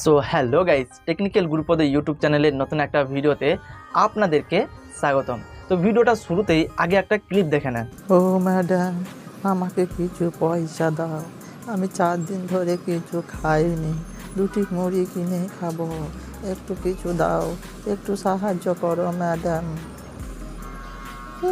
So hello guys technical Gurupada YouTube চ্যানেলের নতুন একটা ভিডিওতে আপনাদেরকে স্বাগতম। তো ভিডিওটা শুরুতেই আগে একটা ক্লিপ দেখে নেন। ও ম্যাডাম আমাকে কিছু পয়সা দাও। আমি চার দিন ধরে কিছু খাইনি দুটি মুড়ি কিনে খাব। একটু কিছু দাও একটু সাহায্য করো ম্যাডাম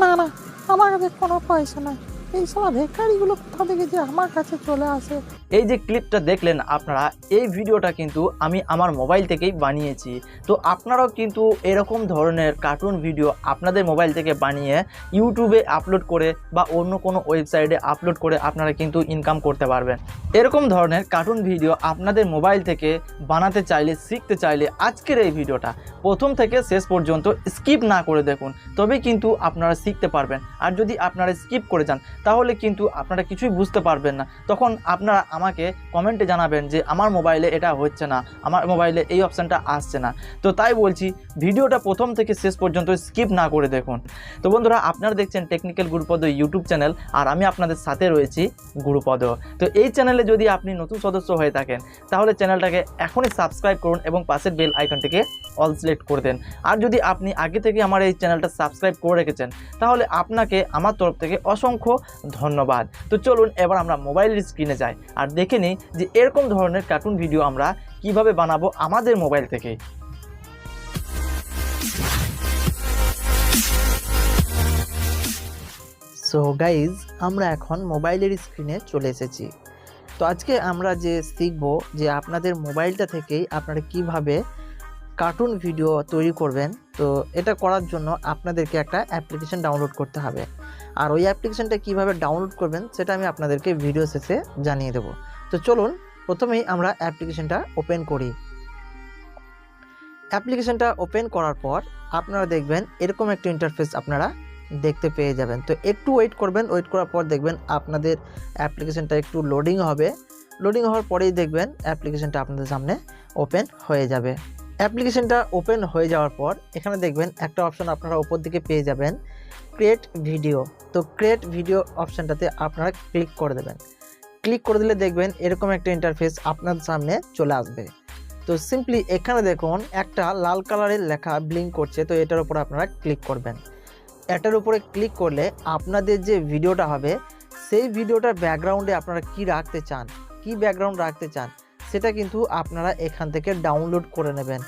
না না আমার কাছে কোনো পয়সা নাই। এই সব ভিখারিগুলো কোথা থেকে যে আমার কাছে চলে আসে? এই যে ক্লিপটা দেখলেন আপনারা, এই ভিডিওটা কিন্তু আমি আমার মোবাইল থেকেই বানিয়েছি। তো আপনারাও কিন্তু এরকম ধরনের কার্টুন ভিডিও আপনাদের মোবাইল থেকে বানিয়ে ইউটিউবে আপলোড করে বা অন্য কোনো ওয়েবসাইটে আপলোড করে আপনারা কিন্তু ইনকাম করতে পারবেন। এরকম ধরনের কার্টুন ভিডিও আপনাদের মোবাইল থেকে বানাতে চাইলে, শিখতে চাইলে আজকের এই ভিডিওটা প্রথম থেকে শেষ পর্যন্ত স্কিপ না করে দেখুন তবে কিন্তু আপনারা শিখতে পারবেন। আর যদি আপনারা স্কিপ করে যান, তাহলে কিন্তু আপনারা কিছুই বুঝতে পারবেন না। তখন আপনারা আমাকে কমেন্টে জানাবেন যে আমার মোবাইলে এটা হচ্ছে না, আমার মোবাইলে এই অপশানটা আসছে না। তো তাই বলছি, ভিডিওটা প্রথম থেকে শেষ পর্যন্ত স্কিপ না করে দেখুন। তো বন্ধুরা, আপনারা দেখছেন টেকনিক্যাল গুরুপদ ইউটিউব চ্যানেল আর আমি আপনাদের সাথে রয়েছি গুরুপদ তো এই চ্যানেলে যদি আপনি নতুন সদস্য হয়ে থাকেন, তাহলে চ্যানেলটাকে এখনই সাবস্ক্রাইব করুন এবং পাশের বেল আইকনটিকে অল সিলেক্ট করে দেন। আর যদি আপনি আগে থেকে আমার এই চ্যানেলটা সাবস্ক্রাইব করে রেখেছেন, তাহলে আপনাকে আমার তরফ থেকে অসংখ্য ধন্যবাদ। তো চলুন, এবার আমরা মোবাইলের স্ক্রিনে যাই। আর দেখে নিই যে এরকম ধরনের কার্টুন ভিডিও আমরা কীভাবে বানাবো আমাদের মোবাইল থেকে। সো গাইজ আমরা এখন মোবাইলের স্ক্রিনে চলে এসেছি। তো আজকে আমরা যে শিখব যে আপনাদের মোবাইলটা থেকেই আপনারা কীভাবে কার্টুন ভিডিও তৈরি করবেন, তো এটা করার জন্য আপনাদেরকে একটা অ্যাপ্লিকেশন ডাউনলোড করতে হবে। আর ওই অ্যাপ্লিকেশানটা কীভাবে ডাউনলোড করবেন, সেটা আমি আপনাদেরকে ভিডিও শেষে জানিয়ে দেবো। তো চলুন, প্রথমেই আমরা অ্যাপ্লিকেশনটা ওপেন করি। অ্যাপ্লিকেশনটা ওপেন করার পর আপনারা দেখবেন এরকম একটা ইন্টারফেস আপনারা দেখতে পেয়ে যাবেন। তো একটু ওয়েট করবেন ওয়েট করার পর দেখবেন আপনাদের অ্যাপ্লিকেশনটা একটু লোডিং হবে। লোডিং হওয়ার পরেই দেখবেন অ্যাপ্লিকেশনটা আপনাদের সামনে ওপেন হয়ে যাবে। অ্যাপ্লিকেশনটা ওপেন হয়ে যাওয়ার পর এখানে দেখবেন একটা অপশন আপনারা ওপর দিকে পেয়ে যাবেন ক্রিয়েট ভিডিও তো ক্রিয়েট ভিডিও অপশানটাতে আপনারা ক্লিক করে দেবেন। ক্লিক করে দিলে দেখবেন এরকম একটা ইন্টারফেস আপনার সামনে চলে আসবে। তো সিম্পলি এখানে দেখুন একটা লাল কালারের লেখা ব্লিঙ্ক করছে, তো এটার উপর আপনারা ক্লিক করবেন। এটার উপরে ক্লিক করলে আপনাদের যে ভিডিওটা হবে, সেই ভিডিওটার ব্যাকগ্রাউন্ডে আপনারা কি রাখতে চান, কি ব্যাকগ্রাউন্ড রাখতে চান সেটা কিন্তু আপনারা এখান থেকে ডাউনলোড করে নেবেন।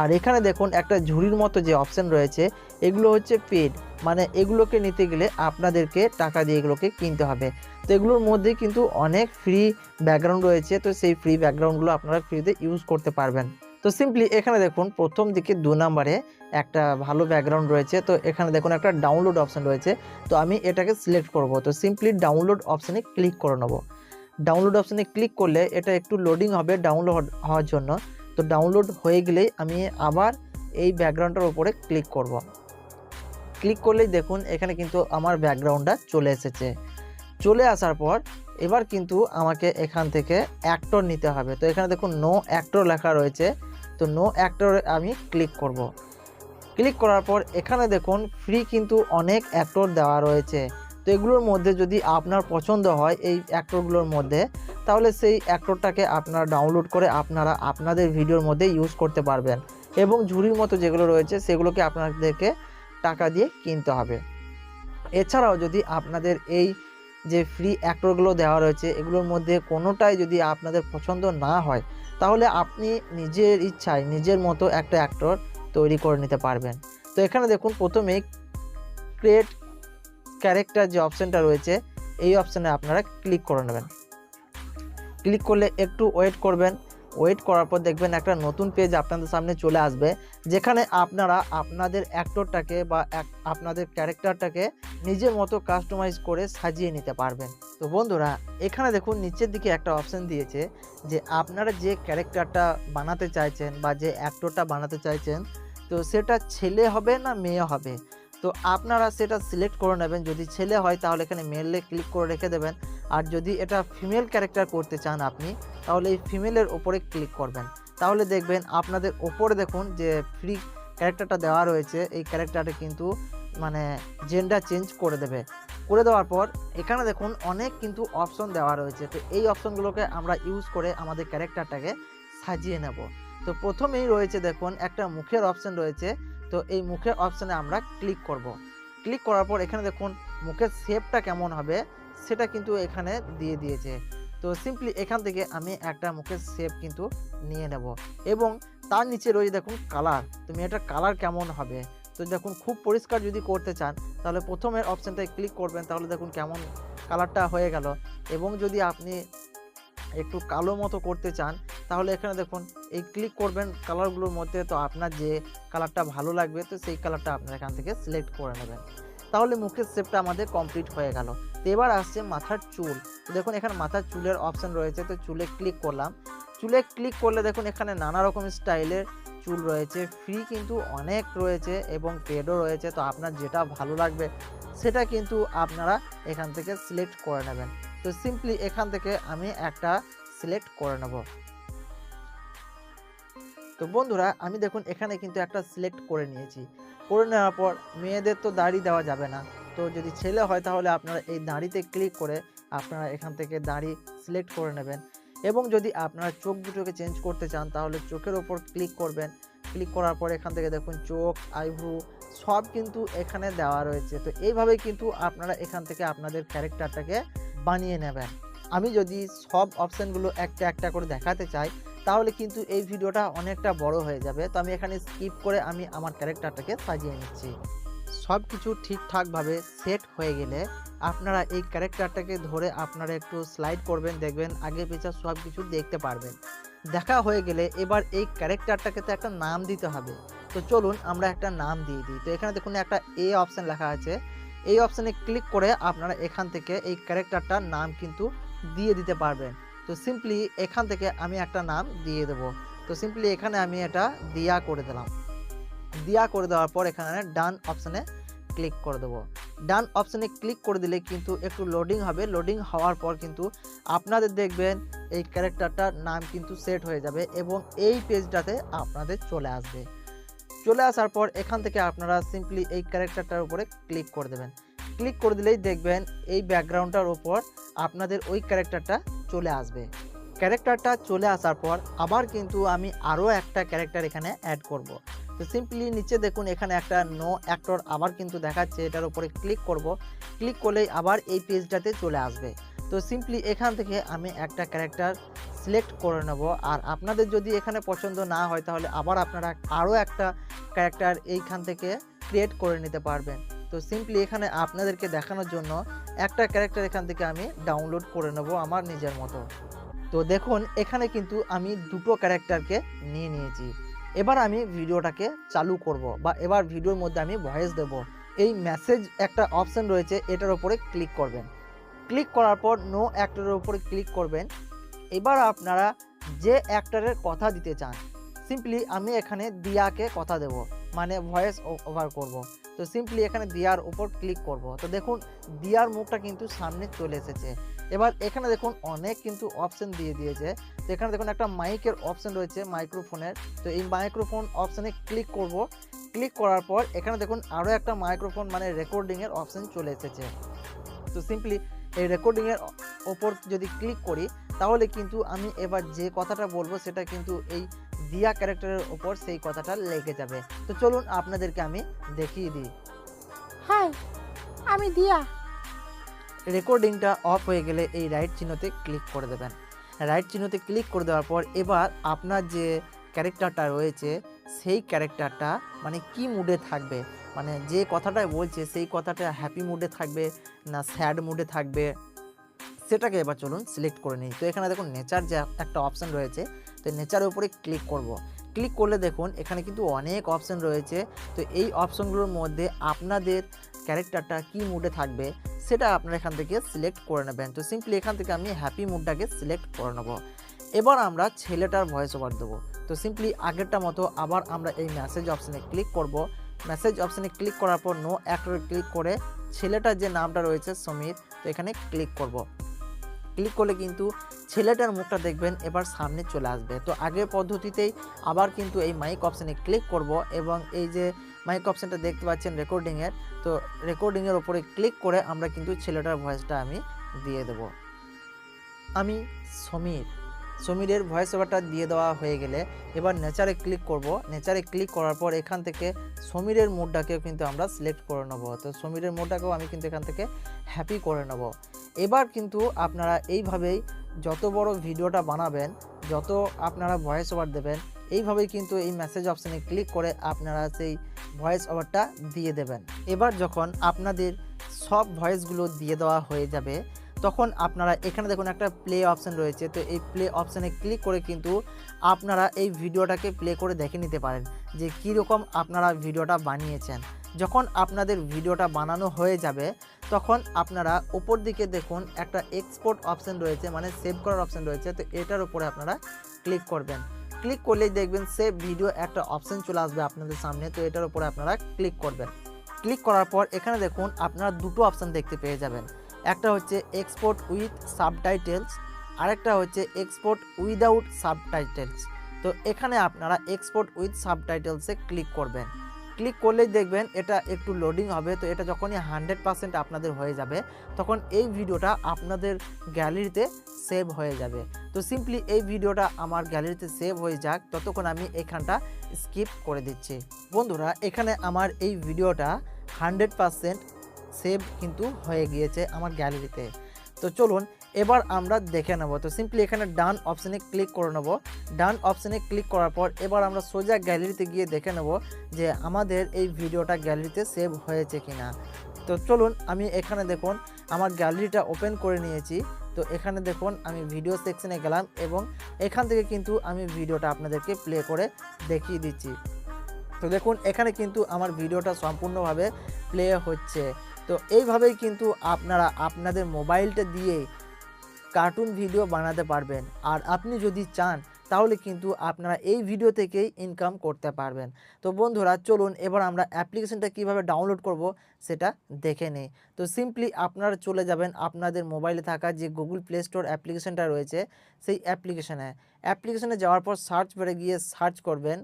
আর এখানে দেখুন একটা ঝুড়ির মতো যে অপশান রয়েছে, এগুলো হচ্ছে পেড মানে এগুলোকে নিতে গেলে আপনাদেরকে টাকা দিয়ে এগুলোকে কিনতে হবে। তো এগুলোর মধ্যে কিন্তু অনেক ফ্রি ব্যাকগ্রাউন্ড রয়েছে। তো সেই ফ্রি ব্যাকগ্রাউন্ডগুলো আপনারা ফ্রিতে ইউজ করতে পারবেন। তো সিম্পলি এখানে দেখুন, প্রথম দিকে দু নম্বরে একটা ভালো ব্যাকগ্রাউন্ড রয়েছে। তো এখানে দেখুন একটা ডাউনলোড অপশান রয়েছে। তো আমি এটাকে সিলেক্ট করব। তো সিম্পলি ডাউনলোড অপশানে ক্লিক করে নেব। ডাউনলোড অপশানে ক্লিক করলে এটা একটু লোডিং হবে ডাউনলোড হওয়ার জন্য। তো ডাউনলোড হয়ে গেলেই আমি আবার এই ব্যাকগ্রাউন্ডটার উপরে ক্লিক করব। ক্লিক করলেই দেখুন এখানে কিন্তু আমার ব্যাকগ্রাউন্ডটা চলে এসেছে। চলে আসার পর এবার কিন্তু আমাকে এখান থেকে অ্যাক্টর নিতে হবে। তো এখানে দেখুন নো অ্যাক্টর লেখা রয়েছে। তো নো অ্যাক্টরে আমি ক্লিক করব। ক্লিক করার পর এখানে দেখুন ফ্রি কিন্তু অনেক অ্যাক্টর দেওয়া রয়েছে। তো এগুলোর মধ্যে যদি আপনার পছন্দ হয়, এই অ্যাক্টরগুলোর মধ্যে, তাহলে সেই অ্যাক্টরটাকে আপনারা ডাউনলোড করে আপনারা আপনাদের ভিডিওর মধ্যে ইউজ করতে পারবেন। এবং ঝুড়ির মতো যেগুলো রয়েছে, সেগুলোকে আপনাদেরকে টাকা দিয়ে কিনতে হবে। এছাড়াও যদি আপনাদের এই যে ফ্রি অ্যাক্টরগুলো দেওয়া রয়েছে, এগুলোর মধ্যে কোনোটাই যদি আপনাদের পছন্দ না হয়, তাহলে আপনি নিজের ইচ্ছায় নিজের মতো একটা অ্যাক্টর তৈরি করে নিতে পারবেন। তো এখানে দেখুন, প্রথমে ক্রিয়েট ক্যারেক্টার যে অপশানটা রয়েছে, এই অপশানে আপনারা ক্লিক করে নেবেন। ক্লিক করলে একটু ওয়েট করবেন। ওয়েট করার পর দেখবেন একটা নতুন পেজ আপনাদের সামনে চলে আসবে, যেখানে আপনারা আপনাদের অ্যাক্টরটাকে বা আপনাদের ক্যারেক্টারটাকে নিজের মতো কাস্টমাইজ করে সাজিয়ে নিতে পারবেন। তো বন্ধুরা, এখানে দেখুন নিচের দিকে একটা অপশান দিয়েছে যে আপনারা যে ক্যারেক্টারটা বানাতে চাইছেন বা যে অ্যাক্টরটা বানাতে চাইছেন, তো সেটা ছেলে হবে না মেয়ে হবে? তো আপনারা সেটা সিলেক্ট করে নেবেন। যদি ছেলে হয়, তাহলে এখানে মেলে ক্লিক করে রেখে দেবেন। আর যদি এটা ফিমেল ক্যারেক্টার করতে চান আপনি, তাহলে এই ফিমেলের ওপরে ক্লিক করবেন। তাহলে দেখবেন আপনাদের ওপরে দেখুন যে ফ্রি ক্যারেক্টারটা দেওয়া রয়েছে। এই ক্যারেক্টারটা কিন্তু মানে জেন্ডার চেঞ্জ করে দেবে। করে দেওয়ার পর এখানে দেখুন অনেক কিন্তু অপশন দেওয়া রয়েছে। তো এই অপশনগুলোকে আমরা ইউজ করে আমাদের ক্যারেক্টারটাকে সাজিয়ে নেব। তো প্রথমেই রয়েছে দেখুন একটা মুখের অপশন রয়েছে। তো এই মুখের অপশানে আমরা ক্লিক করব। ক্লিক করার পর এখানে দেখুন, মুখের শেপটা কেমন হবে সেটা কিন্তু এখানে দিয়ে দিয়েছে। তো সিম্পলি এখান থেকে আমি একটা মুখের শেপ কিন্তু নিয়ে নেব এবং তার নিচে রয়েছে দেখুন কালার তুমি এটা কালার কেমন হবে? তো দেখুন খুব পরিষ্কার যদি করতে চান, তাহলে প্রথমের অপশানটায় ক্লিক করবেন, তাহলে দেখুন কেমন কালারটা হয়ে গেল। এবং যদি আপনি একটু কালো মতো করতে চান তাহলে এখানে দেখুন, এই ক্লিক করবেন কালারগুলোর মধ্যে, তো আপনার যে কালারটা ভালো লাগবে, তো সেই কালারটা আপনার এখান থেকে সিলেক্ট করে নেবেন। তাহলে মুখের শেপটা আমাদের কমপ্লিট হয়ে গেল। তো এবার আসছে মাথার চুল। দেখুন, এখানে মাথার চুলের অপশান রয়েছে, তো চুলে ক্লিক করলাম। চুলে ক্লিক করলে দেখুন, এখানে নানা রকম স্টাইলের চুল রয়েছে। ফ্রি কিন্তু অনেক রয়েছে এবং পেডও রয়েছে। তো আপনার যেটা ভালো লাগবে, সেটা কিন্তু আপনারা এখান থেকে সিলেক্ট করে নেবেন। তো সিম্পলি এখান থেকে আমি একটা সিলেক্ট করে নেব। তো বন্ধুরা, আমি দেখুন এখানে কিন্তু একটা সিলেক্ট করে নিয়েছি। করে নেওয়ার পর মেয়েদের তো দাড়ি দেওয়া যাবে না। তো যদি ছেলে হয় তাহলে আপনারা এই দাড়িতে ক্লিক করে আপনারা এখান থেকে দাড়ি সিলেক্ট করে নেবেন। এবং যদি আপনারা চোখ দুটোকে চেঞ্জ করতে চান তাহলে চোখের ওপর ক্লিক করবেন। ক্লিক করার পর এখান থেকে দেখুন চোখ আইব্রু সব কিন্তু এখানে দেওয়া রয়েছে। তো এইভাবে কিন্তু আপনারা এখান থেকে আপনাদের ক্যারেক্টারটাকে বানিয়ে নেবেন। আমি যদি সব অপশানগুলো একটা একটা করে দেখাতে চাই তাহলে কিন্তু এই ভিডিওটা অনেকটা বড় হয়ে যাবে। তো আমি এখানে স্কিপ করে আমি আমার ক্যারেক্টারটাকে সাজিয়ে নিচ্ছি। সব কিছু ঠিকঠাকভাবে সেট হয়ে গেলে আপনারা এই ক্যারেক্টারটাকে ধরে আপনারা একটু স্লাইড করবেন, দেখবেন, আগে পিছা সব কিছু দেখতে পারবেন। দেখা হয়ে গেলে এবার এই ক্যারেক্টারটাকে তো একটা নাম দিতে হবে। তো চলুন আমরা একটা নাম দিয়ে দিই। তো এখানে দেখুন একটা এ অপশান লেখা আছে। এই অপশানে ক্লিক করে আপনারা এখান থেকে এই ক্যারেক্টারটার নাম কিন্তু দিয়ে দিতে পারবেন। তো সিম্পলি এখান থেকে আমি একটা নাম দিয়ে দেব। তো সিম্পলি এখানে আমি এটা দিয়া করে দিলাম। দিয়া করে দেওয়ার পর এখানে ডান অপশানে ক্লিক করে দেবো। ডান অপশানে ক্লিক করে দিলে কিন্তু একটু লোডিং হবে। লোডিং হওয়ার পর কিন্তু আপনাদের দেখবেন এই ক্যারেক্টারটার নাম কিন্তু সেট হয়ে যাবে এবং এই পেজটাতে আপনাদের চলে আসবে। চলে আসার পর এখান থেকে আপনারা সিম্পলি এই ক্যারেক্টারটার উপরে ক্লিক করে দেবেন। ক্লিক করে দিলেই দেখবেন এই ব্যাকগ্রাউন্ডটার ওপর আপনাদের ওই ক্যারেক্টারটা চলে আসবে। ক্যারেক্টারটা চলে আসার পর আবার কিন্তু আমি আরও একটা ক্যারেক্টার এখানে অ্যাড করব। তো সিম্পলি নিচে দেখুন, এখানে একটা নো অ্যাক্টর আবার কিন্তু দেখাচ্ছে, এটার উপরে ক্লিক করব। ক্লিক করলেই আবার এই পেজটাতে চলে আসবে। তো সিম্পলি এখান থেকে আমি একটা ক্যারেক্টার সিলেক্ট করে নেব। আর আপনাদের যদি এখানে পছন্দ না হয়, তাহলে আবার আপনারা আরও একটা ক্যারেক্টার এইখান থেকে ক্রিয়েট করে নিতে পারবেন। তো সিম্পলি এখানে আপনাদেরকে দেখানোর জন্য একটা ক্যারেক্টার এখান থেকে আমি ডাউনলোড করে নেব আমার নিজের মতো। তো দেখুন, এখানে কিন্তু আমি দুটো ক্যারেক্টারকে নিয়ে নিয়েছি। এবার আমি ভিডিওটাকে চালু করব বা এবার ভিডিওর মধ্যে আমি ভয়েস দেব। এই মেসেজ একটা অপশন রয়েছে, এটার উপরে ক্লিক করবেন। ক্লিক করার পর নো অ্যাক্টরের উপরে ক্লিক করবেন। এবার আপনারা যে অ্যাক্টরের কথা দিতে চান সিম্পলি আমি এখানে দিয়াকে কথা দেব মানে ভয়েস ওভার করব। তো সিম্পলি এখানে দিয়ার উপর ক্লিক করব। তো দেখুন, দিয়ার মুখটা কিন্তু সামনে চলে এসেছে। এবার এখানে দেখুন, অনেক কিন্তু অপশন দিয়ে দিয়েছে। তো এখানে দেখুন, একটা মাইকের অপশন রয়েছে মাইক্রোফোনের তো এই মাইক্রোফোন অপশানে ক্লিক করব। ক্লিক করার পর এখানে দেখুন আরও একটা মাইক্রোফোন মানে রেকর্ডিংয়ের অপশন চলে এসেছে। তো সিম্পলি এই রেকর্ডিংয়ের ওপর যদি ক্লিক করি, তাহলে কিন্তু আমি এবার যে কথাটা বলব, সেটা কিন্তু এই দিয়া ক্যারেক্টারের ওপর সেই কথাটা লেগে যাবে। তো চলুন আপনাদেরকে আমি দেখিয়ে দিই। হাই আমি দিয়া। রেকর্ডিংটা অফ হয়ে গেলে এই রাইট চিহ্নতে ক্লিক করে দেবেন। রাইট চিহ্নতে ক্লিক করে দেওয়ার পর এবার আপনার যে ক্যারেক্টারটা রয়েছে সেই ক্যারেক্টারটা মানে কি মুডে থাকবে? মানে যে কথাটা বলছে সেই কথাটা হ্যাপি মুডে থাকবে না স্যাড মুডে থাকবে? সেটাকে এবার চলুন সিলেক্ট করে নিই। তো এখানে দেখুন নেচার যে একটা অপশান রয়েছে তো নেচারের উপরে ক্লিক করব। ক্লিক করলে দেখুন, এখানে কিন্তু অনেক অপশান রয়েছে। তো এই অপশানগুলোর মধ্যে আপনাদের ক্যারেক্টারটা কি মুডে থাকবে, সেটা আপনারা এখান থেকে সিলেক্ট করে নেবেন। তো সিম্পলি এখান থেকে আমি হ্যাপি মুডটাকে সিলেক্ট করে নেব। এবার আমরা ছেলেটার ভয়েস ওভার দেবো। তো সিম্পলি আগেরটা মতো আবার আমরা এই মেসেজ অপশানে ক্লিক করব। মেসেজ অপশানে ক্লিক করার পর নো অ্যাক্টরে ক্লিক করে ছেলেটার যে নামটা রয়েছে সমীর, তো এখানে ক্লিক করব। ক্লিক করলে কিন্তু ছেলেটার মুখটা দেখবেন এবার সামনে চলে আসবে। তো আগের পদ্ধতিতেই আবার কিন্তু এই মাইক অপশানে ক্লিক করব এবং এই যে মাইক অপশানটা দেখতে পাচ্ছেন রেকর্ডিংয়ের তো রেকর্ডিংয়ের ওপরে ক্লিক করে আমরা কিন্তু ছেলেটার ভয়েসটা আমি দিয়ে দেব। আমি সমীর, সমীরের ভয়েস ওভারটা দিয়ে দেওয়া হয়ে গেলে এবার নেচারে ক্লিক করব। নেচারে ক্লিক করার পর এখান থেকে সমীরের মোডটাকেও কিন্তু আমরা সিলেক্ট করে নেব। তো সমীরের মোডটাকেও আমি কিন্তু এখান থেকে হ্যাপি করে নেব। এবার কিন্তু আপনারা এইভাবেই যত বড় ভিডিওটা বানাবেন, যত আপনারা ভয়েস ওভার দেবেন, এইভাবেই কিন্তু এই মেসেজ অপশানে ক্লিক করে আপনারা সেই ভয়েস ওভারটা দিয়ে দেবেন। এবার যখন আপনাদের সব ভয়েসগুলো দিয়ে দেওয়া হয়ে যাবে, তখন আপনারা এখানে দেখুন একটা প্লে অপশান রয়েছে, তো এই প্লে অপশানে ক্লিক করে কিন্তু আপনারা এই ভিডিওটাকে প্লে করে দেখে নিতে পারেন যে কীরকম আপনারা ভিডিওটা বানিয়েছেন। যখন আপনাদের ভিডিওটা বানানো হয়ে যাবে, তখন আপনারা উপর দিকে দেখুন একটা এক্সপোর্ট অপশান রয়েছে মানে সেভ করার অপশান রয়েছে, তো এটার উপরে আপনারা ক্লিক করবেন। ক্লিক করলেই দেখবেন সেভ ভিডিও একটা অপশান চলে আসবে আপনাদের সামনে, তো এটার উপরে আপনারা ক্লিক করবেন। ক্লিক করার পর এখানে দেখুন আপনারা দুটো অপশান দেখতে পেয়ে যাবেন। একটা হচ্ছে এক্সপোর্ট উইথ সাবটাইটেলস আরেকটা হচ্ছে এক্সপোর্ট উইদাউট সাবটাইটেলস তো এখানে আপনারা এক্সপোর্ট উইথ সাবটাইটেলসে ক্লিক করবেন। ক্লিক করলেই দেখবেন এটা একটু লোডিং হবে। তো এটা যখনই হান্ড্রেড পার্সেন্ট আপনাদের হয়ে যাবে, তখন এই ভিডিওটা আপনাদের গ্যালারিতে সেভ হয়ে যাবে। তো সিম্পলি এই ভিডিওটা আমার গ্যালারিতে সেভ হয়ে যাক, ততক্ষণ আমি এখানটা স্কিপ করে দিচ্ছি। বন্ধুরা, এখানে আমার এই ভিডিওটা হান্ড্রেড পার্সেন্ট সেভ কিন্তু হয়ে গিয়েছে আমার গ্যালারিতে তো চলুন এবার আমরা দেখে নেব। তো সিম্পলি এখানে ডান অপশানে ক্লিক করে নেব। ডান অপশানে ক্লিক করার পর এবার আমরা সোজা গ্যালারিতে গিয়ে দেখে নেব যে আমাদের এই ভিডিওটা গ্যালারিতে সেভ হয়েছে কিনা। তো চলুন আমি এখানে দেখুন, আমার গ্যালারিটা ওপেন করে নিয়েছি। তো এখানে দেখুন, আমি ভিডিও সেকশনে গেলাম এবং এখান থেকে কিন্তু আমি ভিডিওটা আপনাদেরকে প্লে করে দেখিয়ে দিচ্ছি। তো দেখুন, এখানে কিন্তু আমার ভিডিওটা সম্পূর্ণভাবে প্লে হচ্ছে। তো এইভাবেই কিন্তু আপনারা আপনাদের মোবাইলটা দিয়ে কার্টুন ভিডিও বানাতে পারবেন। আর আপনি যদি চান, তাহলে কিন্তু আপনারা এই ভিডিও থেকেই ইনকাম করতে পারবেন। তো বন্ধুরা, চলুন এবার আমরা অ্যাপ্লিকেশনটা কীভাবে ডাউনলোড করব সেটা দেখে নিই। তো সিম্পলি আপনারা চলে যাবেন আপনাদের মোবাইলে থাকা যে গুগল প্লে স্টোর অ্যাপ্লিকেশনটা রয়েছে, সেই অ্যাপ্লিকেশানে অ্যাপ্লিকেশানে যাওয়ার পর সার্চ করে গিয়ে সার্চ করবেন।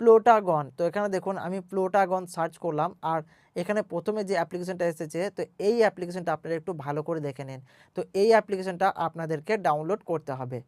প্লোটাগন তো এখানে দেখুন, আমি প্লোটাগন সার্চ করলাম, আর এখানে প্রথমে যে অ্যাপ্লিকেশনটা এসেছে, তো এই অ্যাপ্লিকেশনটা আপনারা একটু ভালো করে দেখে নিন। তো এই অ্যাপ্লিকেশনটা আপনাদেরকে ডাউনলোড করতে হবে।